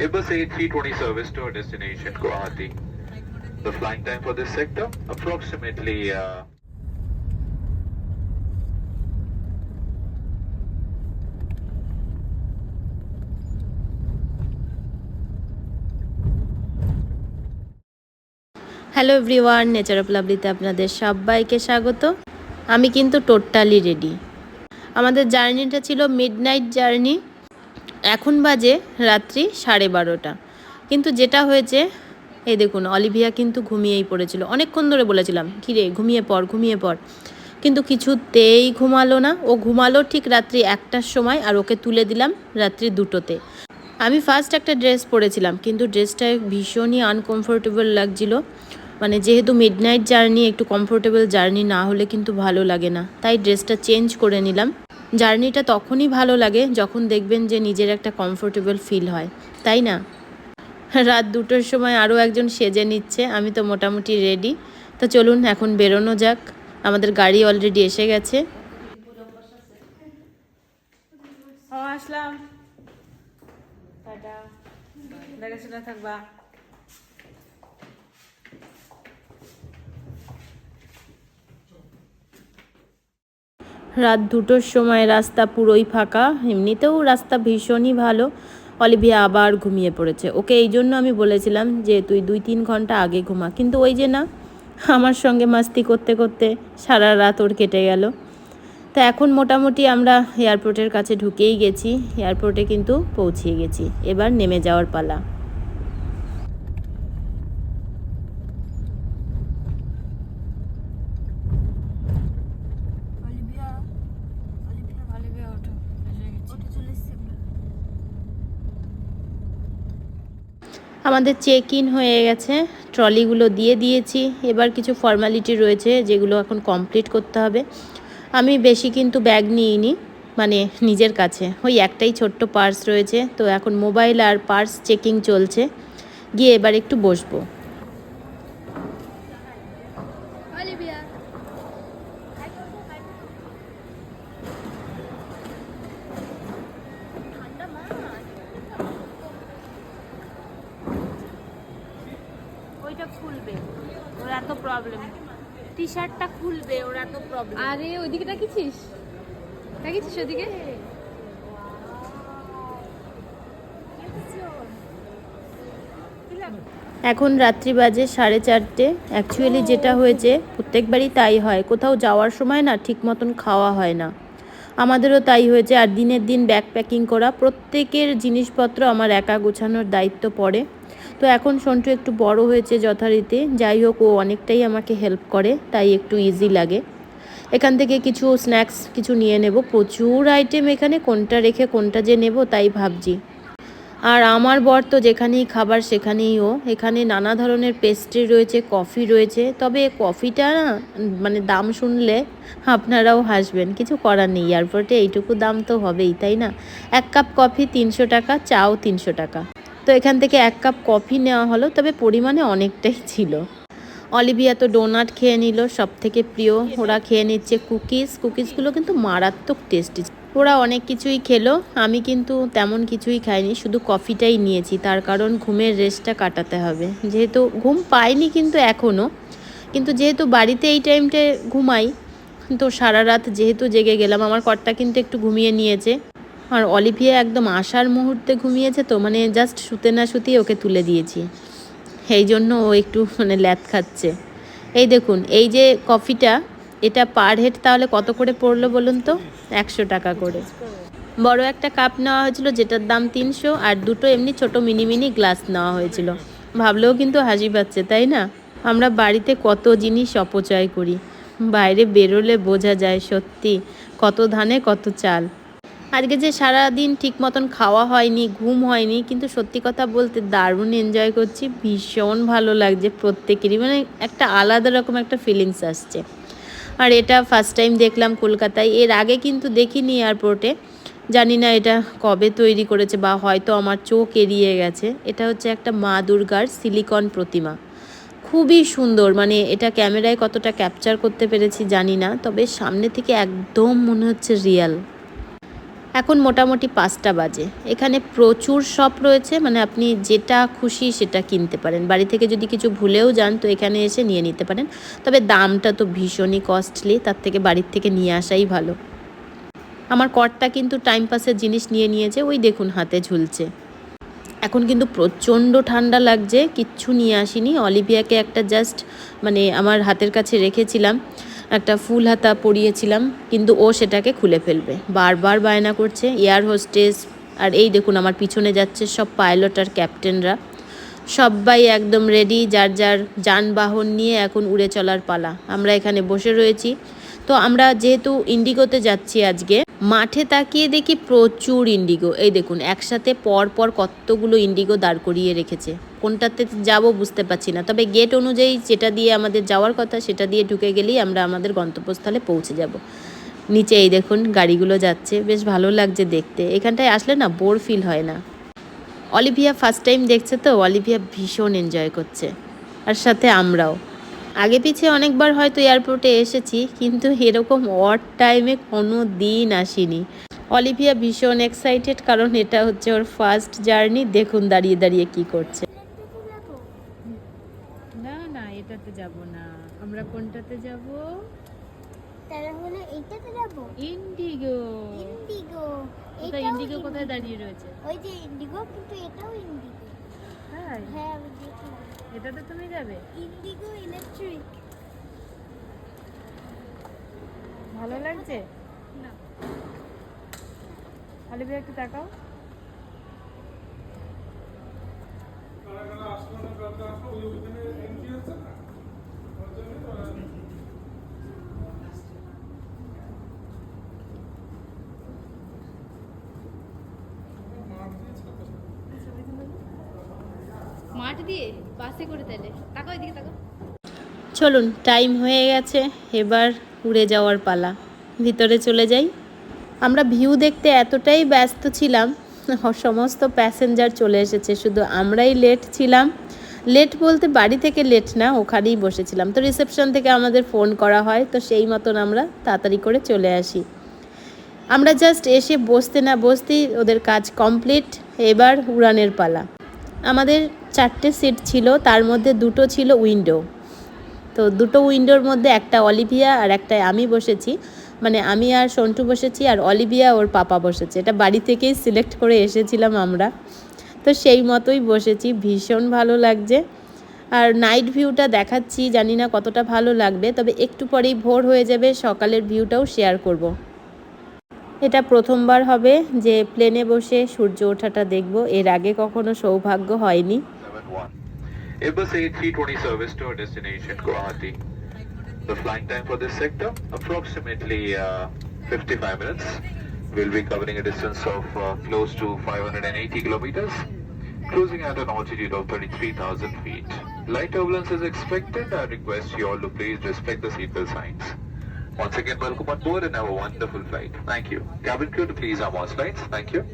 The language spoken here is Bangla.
Airbus A320 service to our destination Guwahati. The flying time for this sector approximately uh, hello everyone nature of লাভলিতে আপনাদের সবাইকে স্বাগত আমি কিন্তু টোটালি রেডি আমাদের জার্নিটা ছিল মিড নাইট জার্নি এখন বাজে রাত্রি সাড়ে বারোটা। কিন্তু যেটা হয়েছে, এই দেখুন, অলিভিয়া কিন্তু ঘুমিয়েই পড়েছিল। অনেকক্ষণ ধরে বলেছিলাম কিরে ঘুমিয়ে পড় ঘুমিয়ে পড়। কিন্তু কিছুতেই ঘুমালো না। ও ঘুমালো ঠিক রাত্রি একটার সময় আর ওকে তুলে দিলাম রাত্রি দুটোতে। আমি ফার্স্ট একটা ড্রেস পরেছিলাম, কিন্তু ড্রেসটা ভীষণই আনকমফোর্টেবল লাগছিল। মানে যেহেতু মিডনাইট জার্নি একটু কমফোর্টেবল জার্নি না হলে কিন্তু ভালো লাগে না। তাই ড্রেসটা চেঞ্জ করে নিলাম। জার্নিটা তখনই ভালো লাগে যখন দেখবেন যে নিজের একটা কমফোর্টেবল ফিল হয় তাই না? রাত দুটোর সময় আরও একজন সেজে নিচ্ছে আমি তো মোটামুটি রেডি তো চলুন এখন বেরোনো যাক আমাদের গাড়ি অলরেডি এসে গেছে। আসলাম। টাটা। দেখাশোনা থাকবা। রাত দুটোর সময় রাস্তা পুরোই ফাঁকা, এমনিতেও রাস্তা ভীষণই ভালো। অলিভিয়া আবার ঘুমিয়ে পড়েছে। ওকে এই জন্য আমি বলেছিলাম যে, তুই দুই তিন ঘণ্টা আগে ঘুমা। কিন্তু ওই যে না, আমার সঙ্গে মাস্তি করতে করতে সারা রাত ওর কেটে গেল। তা এখন মোটামুটি আমরা এয়ারপোর্টের কাছে ঢুকেই গেছি। এয়ারপোর্টে কিন্তু পৌঁছিয়ে গেছি। এবার নেমে যাওয়ার পালা অলিভিয়া অলিভিয়া অলিভিয়া ওঠো এসে গেছি ওটা চলে এসছি আমরা আমাদের চেক ইন হয়ে গেছে। ট্রলিগুলো দিয়ে দিয়েছি। এবার কিছু ফর্মালিটি রয়েছে যেগুলো এখন কমপ্লিট করতে হবে। আমি বেশি কিন্তু ব্যাগ নিইনি মানে নিজের কাছে। ওই একটাই ছোট্ট পার্স রয়েছে। তো এখন মোবাইল আর পার্স চেকিং চলছে। গিয়ে এবার একটু বসবো অলিভিয়া ওইটা খুলবে। ওর এত প্রবলেম টি শার্টটা খুলবে ওর এত প্রবলেম আরে ওইদিকে তাকিয়েছিস? তাকিয়েছিস ওদিকে এখন রাত্রি বাজে সাড়ে চারটে। অ্যাকচুয়ালি যেটা হয়েছে প্রত্যেকবারই তাই হয়। কোথাও যাওয়ার সময় না ঠিক মতন খাওয়া হয় না। আমাদেরও তাই হয়েছে। আর দিনের দিন ব্যাগ প্যাকিং করা প্রত্যেকের জিনিসপত্র আমার একা গোছানোর দায়িত্ব পড়ে। তো এখন সন্টু একটু বড় হয়েছে যথারীতি। যাই হোক, ও অনেকটাই আমাকে হেল্প করে, তাই একটু ইজি লাগে। এখান থেকে কিছু স্ন্যাক্স কিছু নিয়ে নেব। প্রচুর আইটেম এখানে, কোনটা রেখে কোনটা যে নেব তাই ভাবছি। আর আমার বর তো যেখানেই খাবার সেখানেই ও। এখানে নানা ধরনের পেস্ট্রি রয়েছে কফি রয়েছে। তবে কফিটা না মানে দাম শুনলে আপনারাও হাসবেন, কিছু করার নেই। এয়ারপোর্টে এইটুকু দাম তো হবেই, তাই না? এক কাপ কফি তিনশো টাকা, চাও তিনশো টাকা। তো এখান থেকে এক কাপ কফি নেওয়া হলো, তবে পরিমাণে অনেকটাই ছিল। অলিভিয়া তো ডোনাট খেয়ে নিল সব থেকে প্রিয় ওরা খেয়ে নিচ্ছে কুকিজ। কুকিজগুলো কিন্তু মারাত্মক টেস্টি। ওরা অনেক কিছুই খেলো, আমি কিন্তু তেমন কিছুই খাইনি, শুধু কফিটাই নিয়েছি। তার কারণ ঘুমের রেস্টটা কাটাতে হবে। যেহেতু ঘুম পাইনি কিন্তু এখনও কিন্তু যেহেতু বাড়িতে এই টাইমটায় ঘুমাই, তো সারা রাত যেহেতু জেগে গেলাম, আমার কর্তা কিন্তু একটু ঘুমিয়ে নিয়েছে। আর অলিভিয়া একদম আসার মুহূর্তে ঘুমিয়েছে তো মানে জাস্ট শুতে না শুতেই ওকে তুলে দিয়েছি। এই জন্য ও একটু মানে ল্যাথ খাচ্ছে। এই দেখুন, এই যে কফিটা, এটা পার হেড তাহলে কত করে পড়ল বলুন তো? একশো টাকা করে। বড় একটা কাপ নেওয়া হয়েছিল যেটার দাম তিনশো আর দুটো এমনি ছোট মিনি মিনি গ্লাস নেওয়া হয়েছিল। ভাবলেও কিন্তু হাসি পাচ্ছে, তাই না? আমরা বাড়িতে কত জিনিস অপচয় করি। বাইরে বেরোলে বোঝা যায় সত্যি, কত ধানে কত চাল। আজকে যে সারা দিন ঠিক মতন খাওয়া হয়নি, ঘুম হয়নি, কিন্তু সত্যি কথা বলতে দারুণ এনজয় করছি। ভীষণ ভালো লাগছে প্রত্যেকেরই মানে একটা আলাদা রকম একটা ফিলিংস আসছে। আর এটা ফার্স্ট টাইম দেখলাম কলকাতায়, এর আগে কিন্তু দেখিনি এয়ারপোর্টে জানি না এটা কবে তৈরি করেছে বা হয়তো আমার চোখ এড়িয়ে গেছে। এটা হচ্ছে একটা মা দুর্গার সিলিকন প্রতিমা। খুবই সুন্দর মানে এটা ক্যামেরায় কতটা ক্যাপচার করতে পেরেছি জানি না, তবে সামনে থেকে একদম মনে হচ্ছে রিয়াল এখন মোটামুটি পাঁচটা বাজে। এখানে প্রচুর শপ রয়েছে মানে আপনি যেটা খুশি সেটা কিনতে পারেন। বাড়ি থেকে যদি কিছু ভুলেও যান, তো এখানে এসে নিয়ে নিতে পারেন। তবে দামটা তো ভীষণই কস্টলি তার থেকে বাড়ির থেকে নিয়ে আসাই ভালো। আমার কর্তা কিন্তু টাইম পাসের জিনিস নিয়ে নিয়েছে, ওই দেখুন হাতে ঝুলছে। এখন কিন্তু প্রচণ্ড ঠান্ডা লাগছে, কিচ্ছু নিয়ে আসিনি। অলিভিয়াকে একটা জাস্ট মানে আমার হাতের কাছে রেখেছিলাম। একটা ফুল হাতা পরিয়েছিলাম, কিন্তু ও সেটাকে খুলে ফেলবে। বারবার বায়না করছে, এয়ার হোস্টেস, আর এই দেখুন আমার পিছনে যাচ্ছে সব পাইলট আর ক্যাপ্টেনরা। সবাই একদম রেডি যার যার যানবাহন নিয়ে এখন উড়ে চলার পালা। আমরা এখানে বসে রয়েছি। তো আমরা যেহেতু ইন্ডিগোতে যাচ্ছি আজকে, মাঠে তাকিয়ে দেখি প্রচুর ইন্ডিগো। এই দেখুন, একসাথে পর পর কতগুলো ইন্ডিগো দাঁড় করিয়ে রেখেছে। কোনটাতে যাব বুঝতে পারছি না। তবে গেট অনুযায়ী যেটা দিয়ে আমাদের যাওয়ার কথা সেটা দিয়ে ঢুকে গেলেই আমরা আমাদের গন্তব্যস্থলে পৌঁছে যাব। নিচে এই দেখুন গাড়িগুলো যাচ্ছে, বেশ ভালো লাগছে দেখতে। এখানটায় আসলে না বোর ফিল হয় না। অলিভিয়া ফার্স্ট টাইম দেখছে তো, অলিভিয়া ভীষণ এনজয় করছে। আর সাথে আমরাও। আগে পিছে অনেকবার হয়তো এয়ারপোর্টে এসেছি, কিন্তু এরকম অড টাইমে কোনো দিন আসিনি। অলিভিয়া ভীষণ এক্সাইটেড কারণ এটা হচ্ছে ওর ফার্স্ট জার্নি দেখুন দাঁড়িয়ে দাঁড়িয়ে কি করছে না না এটাতে যাব না আমরা কোনটাতে যাব? তাহলে এইটাতে যাব। ইন্ডিগো। ইন্ডিগো কোথায় ইন্ডিগো কোথায় দাঁড়িয়ে রয়েছে? ওই যে ইন্ডিগো কিন্তু এটাও ইন্ডিগো। হ্যাঁ হ্যাঁ আমি দেখলাম এটাতে তুমি যাবে? ইন্ডিগো ইলেকট্রিক। ভালো লাগছে? না। অলিভিয়া একটু তাকাও। চলুন টাইম হয়ে গেছে, এবার উড়ে যাওয়ার পালা। ভিতরে চলে যাই। আমরা ভিউ দেখতে এতটাই ব্যস্ত ছিলাম, সমস্ত প্যাসেঞ্জার চলে এসেছে। শুধু আমরাই লেট ছিলাম। লেট বলতে বাড়ি থেকে লেট না, ওখানেই বসেছিলাম। তো রিসেপশন থেকে আমাদের ফোন করা হয়, তো সেই মতন আমরা তাড়াতাড়ি করে চলে আসি। আমরা জাস্ট এসে বসতে না বসতেই ওদের কাজ কমপ্লিট এবার উড়ানের পালা। আমাদের চারটে সিট ছিল, তার মধ্যে দুটো ছিল উইন্ডো তো দুটো উইন্ডোর মধ্যে একটা অলিভিয়া আর একটা আমি বসেছি। মানে আমি আর সন্টু বসেছি আর অলিভিয়া ওর পাপা বসেছে। এটা বাড়ি থেকেই সিলেক্ট করে এসেছিলাম আমরা। তো সেই মতোই বসেছি ভীষণ ভালো লাগছে আর নাইট ভিউটা দেখাচ্ছি জানি না কতটা ভালো লাগবে তবে একটু পরেই ভোর হয়ে যাবে সকালের ভিউটাও শেয়ার করব। এটা প্রথমবার হবে যে প্লেনে বসে সূর্য ওঠাটা দেখব এর আগে কখনো সৌভাগ্য হয়নি Airbus A320 service to our destination Guwahati. The flying time for this sector approximately uh, 55 minutes. We'll be covering a distance of uh, close to 580 kilometers, cruising at an altitude of 33,000 feet. Light turbulence is expected. I request you all to please respect the seatbelt signs. Once again, welcome on board and have a wonderful flight. Thank you. Cabin crew please arm on slides. Thank you.